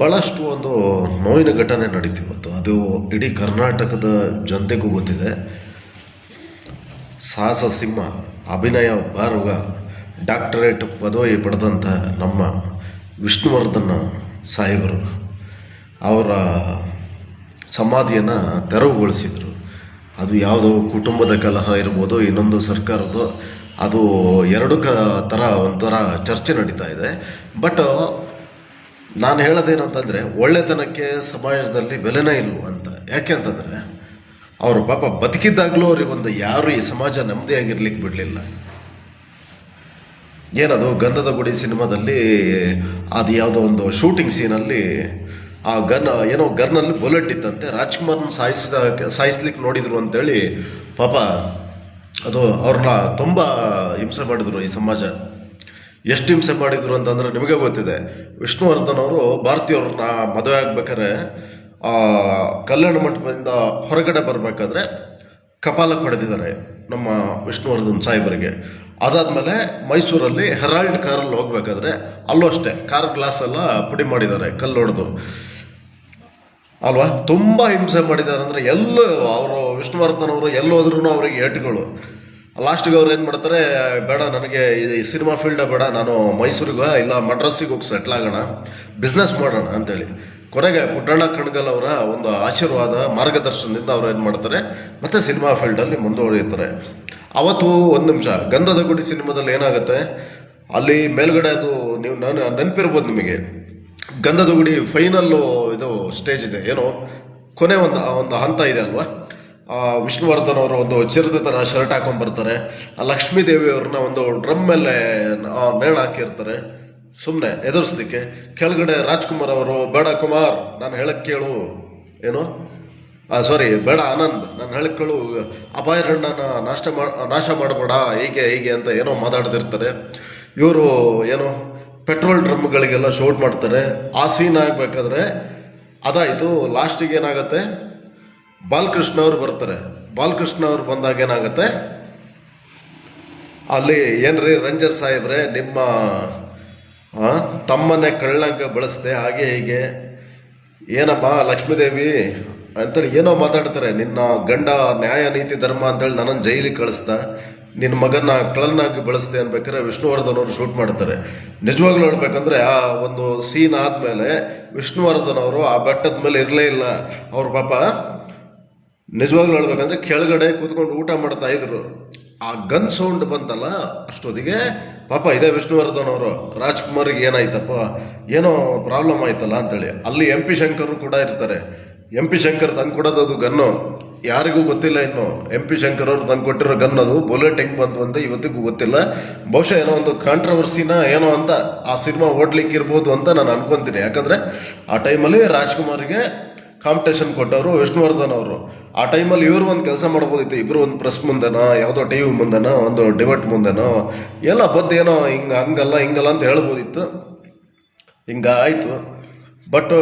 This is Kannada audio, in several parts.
ಭಾಳಷ್ಟು ಒಂದು ನೋವಿನ ಘಟನೆ ನಡೀತು ಇವತ್ತು. ಅದು ಇಡೀ ಕರ್ನಾಟಕದ ಜನತೆಗೂ ಗೊತ್ತಿದೆ. ಸಾಹಸ ಸಿಂಹ, ಅಭಿನಯ ಬಾರುಗ ಡಾಕ್ಟರೇಟ್ ಪದವಿ ಪಡೆದಂಥ ನಮ್ಮ ವಿಷ್ಣುವರ್ಧನ ಸಾಹೇಬರು ಅವರ ಸಮಾಧಿಯನ್ನು ತೆರವುಗೊಳಿಸಿದರು. ಅದು ಯಾವುದೋ ಕುಟುಂಬದ ಕಲಹ ಇರ್ಬೋದು, ಇನ್ನೊಂದು ಸರ್ಕಾರದ್ದು ಅದು ಎರಡು ಕ ಥರ ಒಂಥರ ಚರ್ಚೆ ನಡೀತಾ ಇದೆ. ಬಟ್ ನಾನು ಹೇಳೋದೇನು ಅಂತಂದರೆ, ಒಳ್ಳೆತನಕ್ಕೆ ಸಮಾಜದಲ್ಲಿ ಬೆಲೆನೇ ಇಲ್ಲ ಅಂತ. ಯಾಕೆ ಅಂತಂದರೆ, ಅವರು ಪಾಪ ಬದುಕಿದ್ದಾಗಲೂ ಅವರಿಗೊಂದು ಯಾರು ಈ ಸಮಾಜ ನೆಮ್ಮದಿಯಾಗಿರ್ಲಿಕ್ಕೆ ಬಿಡಲಿಲ್ಲ. ಏನದು, ಗಂಧದ ಗುಡಿ ಸಿನಿಮಾದಲ್ಲಿ, ಅದು ಯಾವುದೋ ಒಂದು ಶೂಟಿಂಗ್ ಸೀನಲ್ಲಿ ಆ ಗನ್, ಏನೋ ಗನ್ನಲ್ಲಿ ಬುಲೆಟ್ ಇತ್ತಂತೆ. ರಾಜ್ಕುಮಾರ್ನ ಸಾಯಿಸಿದ, ಸಾಯಿಸ್ಲಿಕ್ಕೆ ನೋಡಿದ್ರು ಅಂತೇಳಿ ಪಾಪ ಅದು ಅವ್ರನ್ನ ತುಂಬ ಹಿಂಸೆ ಮಾಡಿದ್ರು ಈ ಸಮಾಜ. ಎಷ್ಟು ಹಿಂಸೆ ಮಾಡಿದ್ರು ಅಂತಂದ್ರೆ ನಿಮಗೆ ಗೊತ್ತಿದೆ. ವಿಷ್ಣುವರ್ಧನ್ ಅವರು ಭಾರತೀಯವ್ರನ್ನ ಮದುವೆ ಆಗ್ಬೇಕಾದ್ರೆ ಕಲ್ಯಾಣ ಮಂಟಪದಿಂದ ಹೊರಗಡೆ ಬರಬೇಕಾದ್ರೆ ಕಪಾಲಕ್ಕೆ ಪಡೆದಿದ್ದಾರೆ ನಮ್ಮ ವಿಷ್ಣುವರ್ಧನ್ ಸಾಹೇಬರಿಗೆ. ಅದಾದಮೇಲೆ ಮೈಸೂರಲ್ಲಿ ಹೆರಾಲ್ಡ್ ಕಾರಲ್ಲಿ ಹೋಗ್ಬೇಕಾದ್ರೆ ಅಲ್ಲೂ ಅಷ್ಟೇ, ಕಾರ್ ಗ್ಲಾಸ್ ಎಲ್ಲ ಪುಡಿ ಮಾಡಿದ್ದಾರೆ ಕಲ್ಲು ಹೊಡೆದು. ಅಲ್ವಾ? ತುಂಬ ಹಿಂಸೆ ಮಾಡಿದ್ದಾರೆ ಅಂದರೆ ಎಲ್ಲೂ ಅವರು ವಿಷ್ಣುವರ್ಧನ್ ಅವರು ಎಲ್ಲೋದ್ರೂ ಅವರಿಗೆ ಏಟುಗಳು. ಲಾಸ್ಟಿಗೆ ಅವ್ರು ಏನು ಮಾಡ್ತಾರೆ, ಬೇಡ ನನಗೆ ಈ ಸಿನಿಮಾ ಫೀಲ್ಡೇ ಬೇಡ, ನಾನು ಮೈಸೂರಿಗೆ ಇಲ್ಲ ಮಡ್ರಾಸಿಗೆ ಹೋಗಿ ಸೆಟ್ಲ್ ಆಗೋಣ ಬಿಸ್ನೆಸ್ ಮಾಡೋಣ ಅಂತೇಳಿ. ಕೊನೆಗೆ ಪುಟ್ಟಣ್ಣ ಕಣ್ಗಲ್ ಅವರ ಒಂದು ಆಶೀರ್ವಾದ, ಮಾರ್ಗದರ್ಶನದಿಂದ ಅವ್ರು ಏನು ಮಾಡ್ತಾರೆ, ಮತ್ತೆ ಸಿನಿಮಾ ಫೀಲ್ಡಲ್ಲಿ ಮುಂದುವರಿಯುತ್ತಾರೆ. ಅವತ್ತು ಒಂದು ನಿಮಿಷ ಗಂಧದ ಗುಡಿ ಸಿನಿಮಾದಲ್ಲಿ ಏನಾಗುತ್ತೆ, ಅಲ್ಲಿ ಮೇಲ್ಗಡೆ ಅದು ನೀವು ನಾನು, ನೆನಪಿರ್ಬೋದು ನಿಮಗೆ. ಗಂಧದ ಗುಡಿ ಫೈನಲ್ಲು ಇದು ಸ್ಟೇಜ್ ಇದೆ, ಏನು, ಕೊನೆ ಒಂದು ಒಂದು ಹಂತ ಇದೆ ಅಲ್ವಾ? ವಿಷ್ಣುವರ್ಧನ್ ಅವರು ಒಂದು ಚಿರದ ಥರ ಶರ್ಟ್ ಹಾಕೊಂಡು ಬರ್ತಾರೆ. ಆ ಲಕ್ಷ್ಮೀ ದೇವಿ ಅವ್ರನ್ನ ಒಂದು ಡ್ರಮ್ ಮೇಲೆ ನೇಣ ಹಾಕಿರ್ತಾರೆ. ಸುಮ್ಮನೆ ಎದುರಿಸ್ಲಿಕ್ಕೆ. ಕೆಳಗಡೆ ರಾಜ್ಕುಮಾರ್ ಅವರು, ಬೇಡ ಕುಮಾರ್, ನಾನು ಹೇಳಕ್ ಕೇಳು. ಏನು? ಸಾರಿ ಬೇಡ ಆನಂದ್, ನಾನು ಹೇಳಕ್ ಕೇಳು. ಅಪಾಯರಣ್ಣನ ನಾಷ್ಟ ಮಾ, ನಾಶ ಮಾಡಬೇಡ, ಹೀಗೆ ಹೀಗೆ ಅಂತ ಏನೋ ಮಾತಾಡ್ತಿರ್ತಾರೆ. ಇವರು ಏನು, ಪೆಟ್ರೋಲ್ ಡ್ರಮ್ಗಳಿಗೆಲ್ಲ ಶೂಟ್ ಮಾಡ್ತಾರೆ. ಆ ಸೀನ್ ಆಗಬೇಕಾದ್ರೆ ಅದಾಯಿತು. ಲಾಸ್ಟಿಗೆ ಏನಾಗುತ್ತೆ? ಬಾಲಕೃಷ್ಣ ಅವರು ಬರ್ತಾರೆ. ಬಾಲಕೃಷ್ಣ ಅವರು ಬಂದಾಗ ಏನಾಗುತ್ತೆ? ಅಲ್ಲಿ ಏನ್ರಿ ರಂಜರ್ ಸಾಹೇಬ್ರೆ, ನಿಮ್ಮ ತಮ್ಮನೆ ಕಳ್ಳಂಕ ಬಳಸ್ದೆ, ಹಾಗೆ ಹೀಗೆ. ಏನಪ್ಪ ಲಕ್ಷ್ಮೀದೇವಿ ಅಂತೇಳಿ ಏನೋ ಮಾತಾಡ್ತಾರೆ. ನಿನ್ನ ಗಂಡ ನ್ಯಾಯ, ನೀತಿ, ಧರ್ಮ ಅಂತೇಳಿ ನನ್ನ ಜೈಲಿಗೆ ಕಳಿಸ್ದ. ನಿನ್ನ ಮಗನ ಕಳ್ಳನಾಗಿ ಬಳಸ್ದೆ ಅನ್ಬೇಕಾದ್ರೆ ವಿಷ್ಣುವರ್ಧನ್ ಅವರು ಶೂಟ್ ಮಾಡ್ತಾರೆ. ನಿಜವಾಗ್ಲೂ ಹೇಳ್ಬೇಕಂದ್ರೆ ಆ ಒಂದು ಸೀನ್ ಆದಮೇಲೆ ವಿಷ್ಣುವರ್ಧನ್ ಅವರು ಆ ಬೆಟ್ಟದ ಮೇಲೆ ಇರಲೇ ಇಲ್ಲ. ಅವ್ರ ಪಾಪ ನಿಜವಾಗ್ಲೂ ಹೇಳ್ಬೇಕಂದ್ರೆ ಕೆಳಗಡೆ ಕೂತ್ಕೊಂಡು ಊಟ ಮಾಡ್ತಾ ಇದ್ರು. ಆ ಗನ್ ಸೌಂಡ್ ಬಂತಲ್ಲ, ಅಷ್ಟೊತ್ತಿಗೆ ಪಾಪ ಇದೇ ವಿಷ್ಣುವರ್ಧನ್ ಅವರು ರಾಜ್ಕುಮಾರ್ಗೆ ಏನಾಯ್ತಪ್ಪ, ಏನೋ ಪ್ರಾಬ್ಲಮ್ ಆಯ್ತಲ್ಲ ಅಂತೇಳಿ. ಅಲ್ಲಿ ಎಂ ಪಿ ಶಂಕರ್ ಕೂಡ ಇರ್ತಾರೆ. ಎಂ ಪಿ ಶಂಕರ್ ತಂದು ಕೊಡೋದು ಅದು ಗನ್ನು ಯಾರಿಗೂ ಗೊತ್ತಿಲ್ಲ ಇನ್ನು. ಎಂ ಪಿ ಶಂಕರ್ ಅವರು ತಂದು ಕೊಟ್ಟಿರೋ ಗನ್ ಅದು ಬುಲೆಟ್ ಹೆಂಗ್ ಬಂತು ಅಂತ ಇವತ್ತಿಗೂ ಗೊತ್ತಿಲ್ಲ. ಬಹುಶಃ ಏನೋ ಒಂದು ಕಾಂಟ್ರವರ್ಸಿನ ಏನೋ ಅಂತ ಆ ಸಿನಿಮಾ ಓಡ್ಲಿಕ್ಕೆ ಇರ್ಬೋದು ಅಂತ ನಾನು ಅನ್ಕೊಂತೀನಿ. ಯಾಕಂದ್ರೆ ಆ ಟೈಮಲ್ಲಿ ರಾಜ್ಕುಮಾರ್ಗೆ ಕಾಂಪಿಟೇಷನ್ ಕೊಟ್ಟವರು, ವಿಷ್ಣುವರ್ಧನ್ ಅವರು. ಆ ಟೈಮಲ್ಲಿ ಇವರು ಒಂದು ಕೆಲಸ ಮಾಡ್ಬೋದಿತ್ತು ಇಬ್ಬರು ಒಂದು ಪ್ರೆಸ್ ಮುಂದೆನೋ, ಯಾವುದೋ ಟಿ ವಿ ಮುಂದೆನೋ, ಒಂದು ಡಿಬೇಟ್ ಮುಂದೆನೋ. ಎಲ್ಲ ಬದ್ದು ಏನೋ, ಹಿಂಗೆ ಹಂಗಲ್ಲ, ಹಿಂಗಲ್ಲ ಅಂತ ಹೇಳ್ಬೋದಿತ್ತು. ಹಿಂಗೆ ಆಯಿತು. ಬಟ್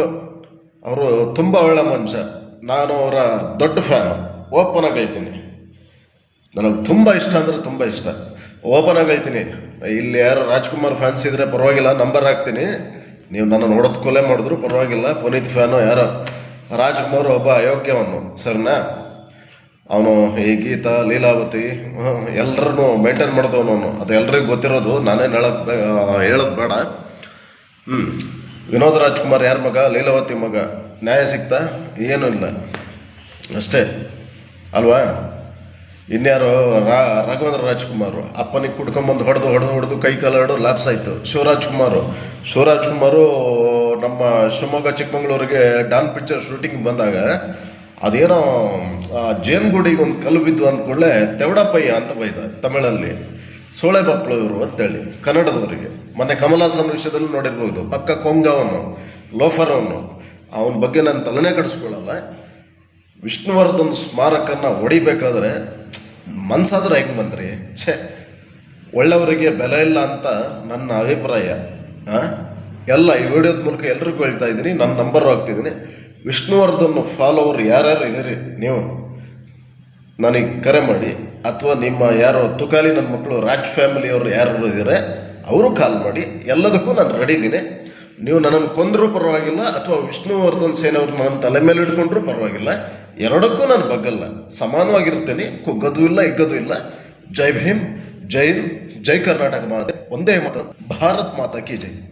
ಅವರು ತುಂಬ ಒಳ್ಳೆ ಮನುಷ್ಯ. ನಾನು ಅವರ ದೊಡ್ಡ ಫ್ಯಾನ್ ಓಪನ್ ಆಗಿ ಹೇಳ್ತೀನಿ. ನನಗೆ ತುಂಬ ಇಷ್ಟ ಅಂದರೆ ತುಂಬ ಇಷ್ಟ. ಓಪನ್ ಆಗಿ ಹೇಳ್ತೀನಿ. ಇಲ್ಲಿ ಯಾರು ರಾಜ್ಕುಮಾರ್ ಫ್ಯಾನ್ಸ್ ಇದ್ರೆ ಪರವಾಗಿಲ್ಲ ನಂಬರ್ ಹಾಕ್ತೀನಿ. ನೀವು ನನ್ನ ನೋಡೋದು ಕೊಲೆ ಮಾಡಿದ್ರು ಪರವಾಗಿಲ್ಲ. ಪುನೀತ್ ಫ್ಯಾನು ಯಾರೋ. ರಾಜ್ಕುಮಾರ್ ಒಬ್ಬ ಅಯೋಗ್ಯವನು ಸರಿನಾ? ಅವನು ಈ ಗೀತಾ, ಲೀಲಾವತಿ ಎಲ್ಲರನ್ನು ಮೇಂಟೈನ್ ಮಾಡಿದವನು ಅವನು. ಅದು ಎಲ್ರಿಗೂ ಗೊತ್ತಿರೋದು ನಾನೇನು ಹೇಳಕ್ ಹೇಳೋದು ಬೇಡ. ಹ್ಞೂ ವಿನೋದ್ ರಾಜ್ಕುಮಾರ್ ಯಾರ ಮಗ? ಲೀಲಾವತಿ ಮಗ. ನ್ಯಾಯ ಸಿಗ್ತಾ? ಏನೂ ಇಲ್ಲ. ಅಷ್ಟೇ. ಅಲ್ವಾ? ಇನ್ಯಾರು ರಾ, ರಾಘವೇಂದ್ರ ರಾಜ್ಕುಮಾರ್, ಅಪ್ಪನಿಗೆ ಕುಡ್ಕೊಂಬಂದು ಹೊಡೆದು ಹೊಡೆದು ಹೊಡೆದು ಕೈ ಕಾಲು ಹೊಡೆದು ಲ್ಯಾಪ್ಸ್ ಆಯಿತು. ಶಿವರಾಜ್ ಕುಮಾರು ಶಿವರಾಜ್ ಕುಮಾರು ನಮ್ಮ ಶಿವಮೊಗ್ಗ, ಚಿಕ್ಕಮಂಗ್ಳೂರಿಗೆ ಡಾನ್ ಪಿಕ್ಚರ್ ಶೂಟಿಂಗ್ ಬಂದಾಗ ಅದೇನೋ ಜೇನ್ಗುಡಿಗೆ ಒಂದು ಕಲ್ಲು ಬಿದ್ದು ಅಂದ್ಕೂಡಲೇ ತೆವಡಪ್ಪಯ್ಯ ಅಂತ ಬೈದ ತಮಿಳಲ್ಲಿ. ಸೋಳೆ ಬಕ್ಕಳು ಇವರು ಅಂತೇಳಿ, ಕನ್ನಡದವರಿಗೆ. ಮೊನ್ನೆ ಕಮಲಾಸನ್ ವಿಷಯದಲ್ಲಿ ನೋಡಿರ್ಬೋದು, ಪಕ್ಕ ಕೊಂಗವನು ಲೋಫರ್ ಅವನು ಬಗ್ಗೆ ನಾನು ತಲೆನೇ ಕಡಿಸ್ಕೊಳ್ಳಲ್ಲ. ವಿಷ್ಣುವರ್ಧನ್ ಸ್ಮಾರಕನ ಹೊಡಿಬೇಕಾದ್ರೆ ಮನ್ಸಾದ್ರೆ ಹೆಂಗೆ ಬಂದ್ರಿ? ಛೇ, ಒಳ್ಳೆಯವರಿಗೆ ಬೆಲೆ ಇಲ್ಲ ಅಂತ ನನ್ನ ಅಭಿಪ್ರಾಯ, ಆ? ಎಲ್ಲ ಈ ವಿಡಿಯೋದ ಮೂಲಕ ಎಲ್ರಿಗೂ ಹೇಳ್ತಾ ಇದ್ದೀನಿ ನನ್ನ ನಂಬರ್ ಹಾಕ್ತಿದ್ದೀನಿ ವಿಷ್ಣುವರ್ಧನ್ ಫಾಲೋವರ್ ಯಾರ್ಯಾರು ಇದ್ದೀರಿ ನೀವು? ನನಗೆ ಕರೆ ಮಾಡಿ. ಅಥವಾ ನಿಮ್ಮ ಯಾರೋ ತುಕಾಲಿ ನನ್ನ ಮಕ್ಕಳು ರಾಜ್ ಫ್ಯಾಮಿಲಿಯವರು ಯಾರು ಇದ್ದಾರೆ, ಅವರು ಕಾಲ್ ಮಾಡಿ. ಎಲ್ಲದಕ್ಕೂ ನಾನು ರೆಡಿ ಇದ್ದೀನಿ. ನೀವು ನನ್ನನ್ನು ಕೊಂದರೂ ಪರವಾಗಿಲ್ಲ, ಅಥವಾ ವಿಷ್ಣುವರ್ಧನ್ ಸೇನೆ ನನ್ನ ತಲೆ ಮೇಲೆ ಇಟ್ಕೊಂಡ್ರೂ ಪರವಾಗಿಲ್ಲ. ಎರಡಕ್ಕೂ ನಾನು ಬಗ್ಗಲ್ಲ. ಸಮಾನವಾಗಿರ್ತೇನೆ. ಕುಗ್ಗದು ಇಲ್ಲ, ಇಗ್ಗದು ಇಲ್ಲ. ಜೈ ಭೀಮ್, ಜೈ ಜೈ ಕರ್ನಾಟಕ ಮಾತೆ. ಒಂದೇ ಮಾತ್ರ ಭಾರತ್ ಮಾತಾ ಕಿ ಜೈ.